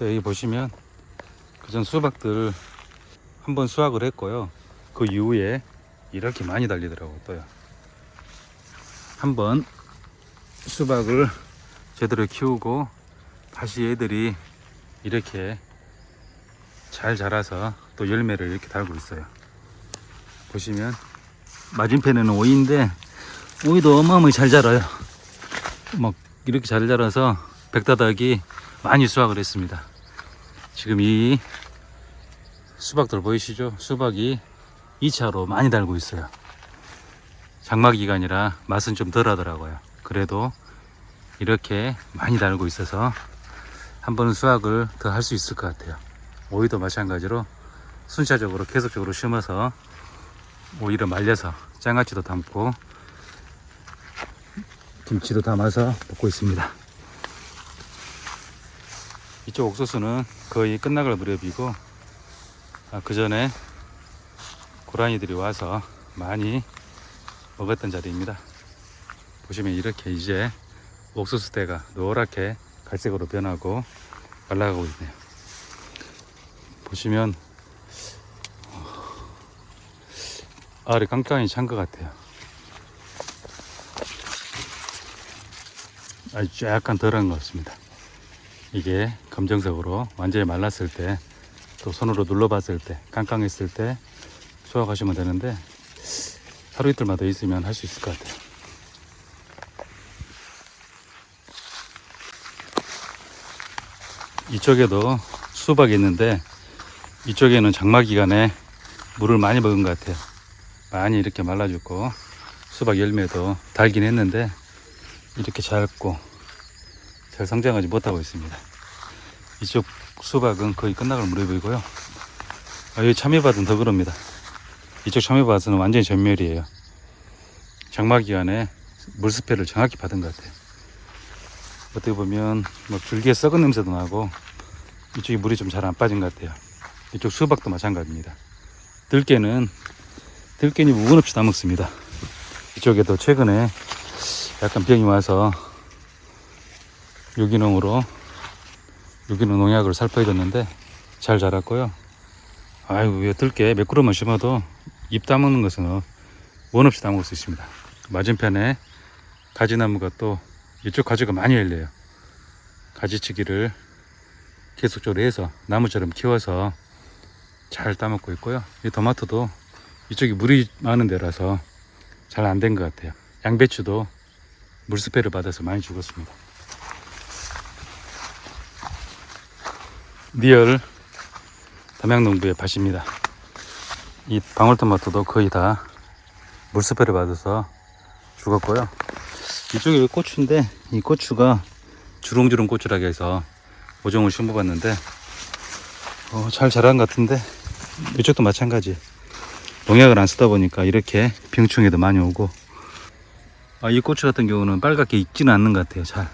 또 여기 보시면 그전 수박들 한번 수확을 했고요. 그 이후에 이렇게 많이 달리더라고요. 또요. 한번 수박을 제대로 키우고 다시 애들이 이렇게 잘 자라서 또 열매를 이렇게 달고 있어요. 보시면 맞은편에는 오이인데 오이도 어마어마하게 잘 자라요. 막 이렇게 잘 자라서 백다닥이 많이 수확을 했습니다. 지금 이 수박들 보이시죠? 수박이 2차로 많이 달고 있어요. 장마 기간이라 맛은 좀 덜 하더라고요. 그래도 이렇게 많이 달고 있어서 한 번은 수확을 더 할 수 있을 것 같아요. 오이도 마찬가지로 순차적으로 계속적으로 심어서 오이를 말려서 장아찌도 담고 김치도 담아서 먹고 있습니다. 이쪽 옥수수는 거의 끝나갈 무렵이고 아, 그 전에 고라니들이 와서 많이 먹었던 자리입니다. 보시면 이렇게 이제 옥수수 대가 노랗게 갈색으로 변하고 말라가고 있네요. 보시면 어, 알이 깡깡이 찬 것 같아요. 아주 약간 덜한 것 같습니다. 이게 검정색으로 완전히 말랐을 때 또 손으로 눌러봤을 때 깡깡했을 때 수확하시면 되는데 하루 이틀만 더 있으면 할 수 있을 것 같아요. 이쪽에도 수박이 있는데 이쪽에는 장마 기간에 물을 많이 먹은 것 같아요. 많이 이렇게 말라 죽고 수박 열매도 달긴 했는데 이렇게 작고 잘 성장하지 못하고 있습니다. 이쪽 수박은 거의 끝나갈 무렵이고요. 아, 여기 참외밭은 더 그럽니다. 이쪽 참외밭은 완전히 전멸이에요. 장마 기간에 물스페를 정확히 받은 것 같아요. 어떻게 보면 뭐 줄기에 썩은 냄새도 나고 이쪽이 물이 좀 잘 안 빠진 것 같아요. 이쪽 수박도 마찬가지입니다. 들깨는 들깨니 무건 없이 다 먹습니다. 이쪽에도 최근에 약간 병이 와서 유기농으로 유기농 농약을 살포해줬는데 잘 자랐고요. 아이고 몇 그루만 심어도 잎 따먹는 것은 원 없이 따먹을 수 있습니다. 맞은편에 가지나무가 또 이쪽 가지가 많이 열려요. 가지치기를 계속적으로 해서 나무처럼 키워서 잘 따먹고 있고요. 이 토마토도 이쪽이 물이 많은 데라서 잘 안 된 것 같아요. 양배추도 물스페를 받아서 많이 죽었습니다. 리얼 담양농부의 밭입니다. 이 방울토마토도 거의 다 물스페를 받아서 죽었고요. 이쪽에 고추인데 이 고추가 주렁주렁 고추라고 해서 모종을 심어봤는데 어, 잘 자란 것 같은데 이쪽도 마찬가지 농약을 안 쓰다 보니까 이렇게 병충해도 많이 오고 아, 이 고추 같은 경우는 빨갛게 익지는 않는 것 같아요 잘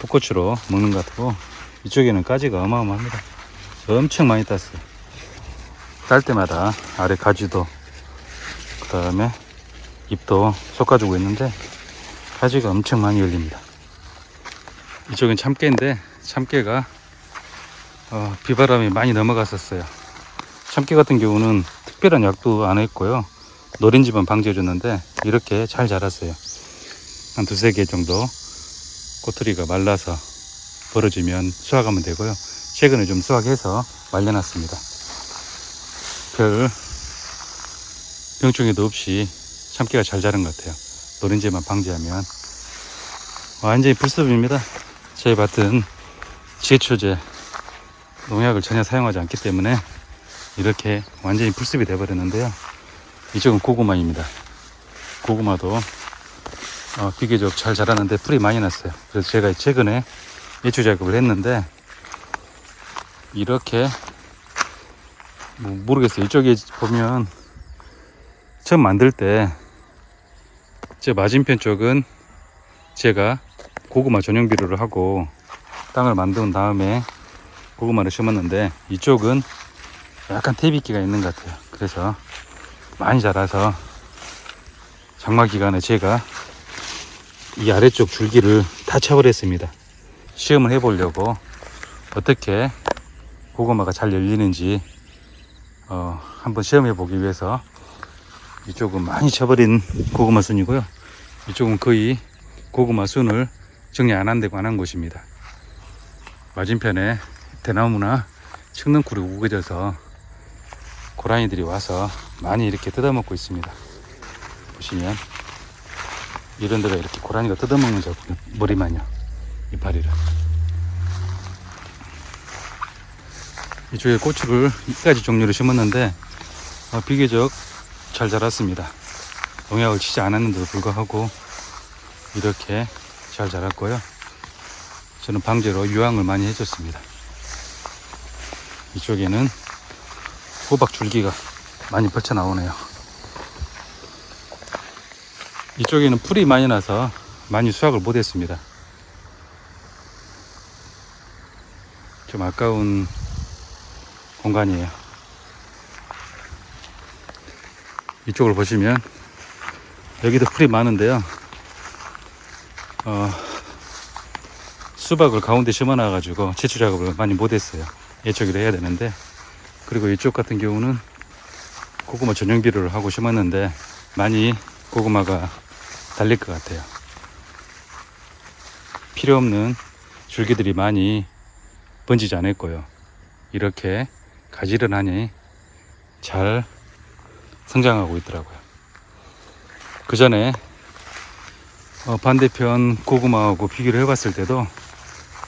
풋고추로 먹는 것 같고 이쪽에는 가지가 어마어마합니다. 엄청 많이 땄어요. 딸 때마다 아래 가지도 그 다음에 잎도 솎아주고 있는데 가지가 엄청 많이 열립니다. 이쪽은 참깨인데 참깨가 어, 비바람이 많이 넘어갔었어요. 참깨 같은 경우는 특별한 약도 안 했고요. 노린지만 방지해줬는데 이렇게 잘 자랐어요. 한 두세 개 정도 꼬투리가 말라서 벌어지면 수확하면 되고요. 최근에 좀 수확해서 말려놨습니다. 별 병충해도 없이 참깨가 잘 자란 것 같아요. 노린지만 방지하면 완전히 불습입니다. 저희 밭은 제초제 농약을 전혀 사용하지 않기 때문에 이렇게 완전히 불습이 되어버렸는데요. 이쪽은 고구마입니다. 고구마도 어, 비교적 잘 자라는데 풀이 많이 났어요. 그래서 제가 최근에 예초 작업을 했는데 이렇게 뭐 모르겠어요 이쪽에 보면 처음 만들 때 제 맞은편 쪽은 제가 고구마 전용 비료를 하고 땅을 만든 다음에 고구마를 심었는데 이쪽은 약간 태비기가 있는 것 같아요. 그래서 많이 자라서 장마 기간에 제가 이 아래쪽 줄기를 다 쳐버렸습니다. 시험을 해보려고 어떻게 고구마가 잘 열리는지 어, 한번 시험해 보기 위해서 이쪽은 많이 쳐버린 고구마 순이고요. 이쪽은 거의 고구마 순을 정리 안 한 데고 안 한 곳입니다. 맞은편에 대나무나 칡넝쿨이 우거져서 고라니들이 와서 많이 이렇게 뜯어먹고 있습니다. 보시면 이런 데가 이렇게 고라니가 뜯어먹는 자국 머리만요. 이파리를. 이쪽에 고추를 이까지 종류를 심었는데 어, 비교적 잘 자랐습니다. 농약을 치지 않았는데도 불구하고 이렇게 잘 자랐고요. 저는 방제로 유황을 많이 해줬습니다. 이쪽에는 호박 줄기가 많이 뻗쳐 나오네요. 이쪽에는 풀이 많이 나서 많이 수확을 못했습니다. 좀 아까운 공간이에요. 이쪽을 보시면 여기도 풀이 많은데요. 어, 수박을 가운데 심어놔 가지고 채취 작업을 많이 못했어요. 예초기를 해야 되는데 그리고 이쪽 같은 경우는 고구마 전용 비료를 하고 심었는데 많이 고구마가 달릴 것 같아요. 필요 없는 줄기들이 많이 번지지 않았고요. 이렇게 가지런 하니 잘 성장하고 있더라고요. 그 전에 어, 반대편 고구마하고 비교를 해봤을 때도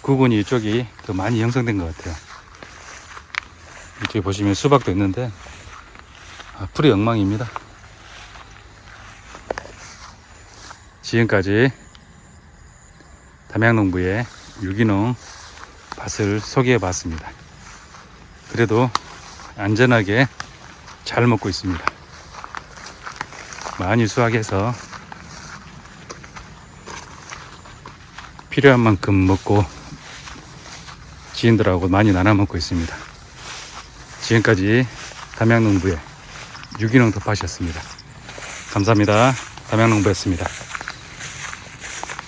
구근이 이쪽이 더 많이 형성된 것 같아요. 이쪽에 보시면 수박도 있는데 아, 풀이 엉망입니다. 지금까지 담양농부의 유기농 밭을 소개해 봤습니다. 그래도 안전하게 잘 먹고 있습니다. 많이 수확해서 필요한 만큼 먹고 지인들하고 많이 나눠 먹고 있습니다. 지금까지 담양농부의 유기농 텃밭이었습니다. 감사합니다. 담양농부였습니다.